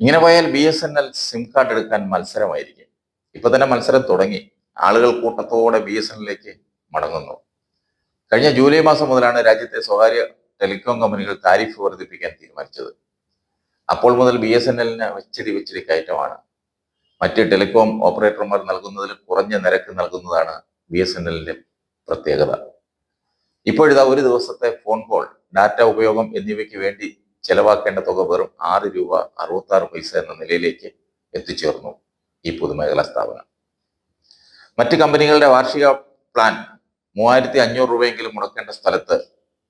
ഇങ്ങനെ പോയാൽ B S N L SIM card എടുക്കാൻ മത്സരമായിരിക്കും. ഇപ്പൊ തന്നെ മത്സരം തുടങ്ങി. ആളുകൾ കൂട്ടത്തോടെ ബി എസ് എൻ എല്ലിലേക്ക് മടങ്ങുന്നു. കഴിഞ്ഞ ജൂലൈ മാസം മുതലാണ് രാജ്യത്തെ സ്വകാര്യ ടെലികോം കമ്പനികൾ താരിഫ് വർദ്ധിപ്പിക്കാൻ തീരുമാനിച്ചത്. അപ്പോൾ മുതൽ ബി എസ് എൻ എല്ലിന് വെച്ചിരി വെച്ചിരി കയറ്റമാണ്. മറ്റ് ടെലികോം ഓപ്പറേറ്റർമാർ നൽകുന്നതിൽ കുറഞ്ഞ നിരക്ക് നൽകുന്നതാണ് ബി എസ് എൻ എല്ലിന്റെ പ്രത്യേകത. ഇപ്പോഴിതാ ഒരു ദിവസത്തെ ഫോൺ കോൾ ഡാറ്റ ഉപയോഗം എന്നിവയ്ക്ക് വേണ്ടി ചെലവാക്കേണ്ട തുക വെറും ആറ് രൂപ അറുപത്തി ആറ് പൈസ എന്ന നിലയിലേക്ക് എത്തിച്ചേർന്നു ഈ പൊതുമേഖലാ സ്ഥാപനം. മറ്റ് കമ്പനികളുടെ വാർഷിക പ്ലാൻ മൂവായിരത്തി അഞ്ഞൂറ് രൂപയെങ്കിലും മുടക്കേണ്ട സ്ഥലത്ത്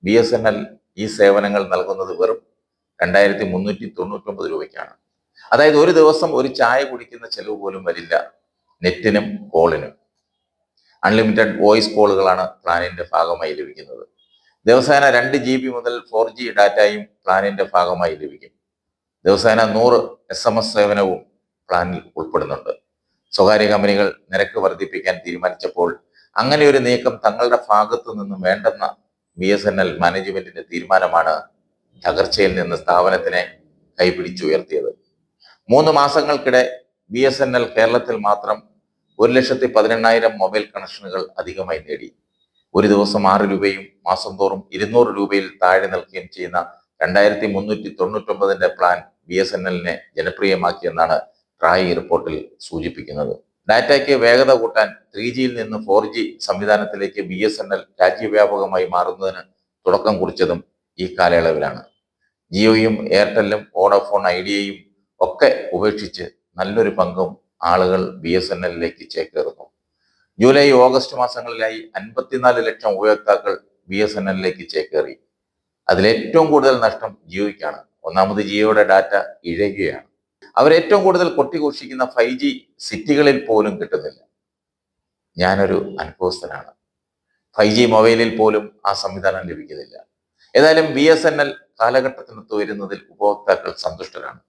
ബി എസ് എൻ എൽ ഈ സേവനങ്ങൾ നൽകുന്നത് വെറും രണ്ടായിരത്തി മുന്നൂറ്റി തൊണ്ണൂറ്റൊമ്പത് രൂപയ്ക്കാണ്. അതായത് ഒരു ദിവസം ഒരു ചായ കുടിക്കുന്ന ചെലവ് പോലും വരില്ല നെറ്റിനും കോളിനും. അൺലിമിറ്റഡ് വോയിസ് കോളുകളാണ് പ്ലാനിന്റെ ഭാഗമായി ലഭിക്കുന്നത്. ദിവസേന രണ്ട് ജി ബി മുതൽ ഫോർ ജി ഡാറ്റയും പ്ലാനിന്റെ ഭാഗമായി ലഭിക്കും. ദിവസേന നൂറ് എസ് എം എസ് സേവനവും പ്ലാനിൽ ഉൾപ്പെടുന്നുണ്ട്. സ്വകാര്യ കമ്പനികൾ നിരക്ക് വർദ്ധിപ്പിക്കാൻ തീരുമാനിച്ചപ്പോൾ അങ്ങനെ ഒരു നീക്കം തങ്ങളുടെ ഭാഗത്തു നിന്നും വേണ്ടെന്ന ബി എസ് എൻ എൽ മാനേജ്മെന്റിന്റെ തീരുമാനമാണ് തകർച്ചയിൽ നിന്ന് സ്ഥാപനത്തിനെ കൈപിടിച്ചുയർത്തിയത് മൂന്ന് മാസങ്ങൾക്കിടെ ബി എസ് എൻ എൽ കേരളത്തിൽ മാത്രം ഒരു ലക്ഷത്തി പതിനെണ്ണായിരം മൊബൈൽ കണക്ഷനുകൾ അധികമായി നേടി. ഒരു ദിവസം ആറ് രൂപയും മാസം തോറും ഇരുന്നൂറ് രൂപയിൽ താഴെ നിൽക്കുകയും ചെയ്യുന്ന രണ്ടായിരത്തി മുന്നൂറ്റി തൊണ്ണൂറ്റൊമ്പതിന്റെ പ്ലാൻ ബി എസ് എൻ എല്ലിനെ ജനപ്രിയമാക്കിയെന്നാണ് റായി റിപ്പോർട്ടിൽ സൂചിപ്പിക്കുന്നത്. ഡാറ്റയ്ക്ക് വേഗത കൂട്ടാൻ ത്രീ ജിയിൽ നിന്ന് ഫോർ ജി സംവിധാനത്തിലേക്ക് ബി എസ് എൻ എൽ രാജ്യവ്യാപകമായി മാറുന്നതിന് തുടക്കം കുറിച്ചതും ഈ കാലയളവിലാണ്. ജിയോയും എയർടെല്ലും ഓഡോഫോൺ ഐഡിയയും ഒക്കെ ഉപേക്ഷിച്ച് നല്ലൊരു പങ്കും ആളുകൾ ബി എസ് എൻ എല്ലിലേക്ക് ചേക്കേറുന്നു. ജൂലൈ ഓഗസ്റ്റ് മാസങ്ങളിലായി അൻപത്തിനാല് ലക്ഷം ഉപയോക്താക്കൾ ബി എസ് എൻ എല്ലിലേക്ക് ചേക്കേറി. അതിലേറ്റവും കൂടുതൽ നഷ്ടം ജിയോയ്ക്കാണ്. ഒന്നാമത് ജിയോയുടെ ഡാറ്റ ഇഴയുകയാണ്. അവർ ഏറ്റവും കൂടുതൽ കൊട്ടിഘോഷിക്കുന്ന ഫൈവ് ജി സിറ്റികളിൽ പോലും കിട്ടുന്നില്ല. ഞാനൊരു അനുഭവസ്ഥനാണ് ഫൈവ് ജി മൊബൈലിൽ പോലും ആ സംവിധാനം ലഭിക്കുന്നില്ല. ഏതായാലും ബി എസ് എൻ എൽ കാലഘട്ടത്തിനൊത്ത് വരുന്നതിൽ ഉപഭോക്താക്കൾ സന്തുഷ്ടരാണ്.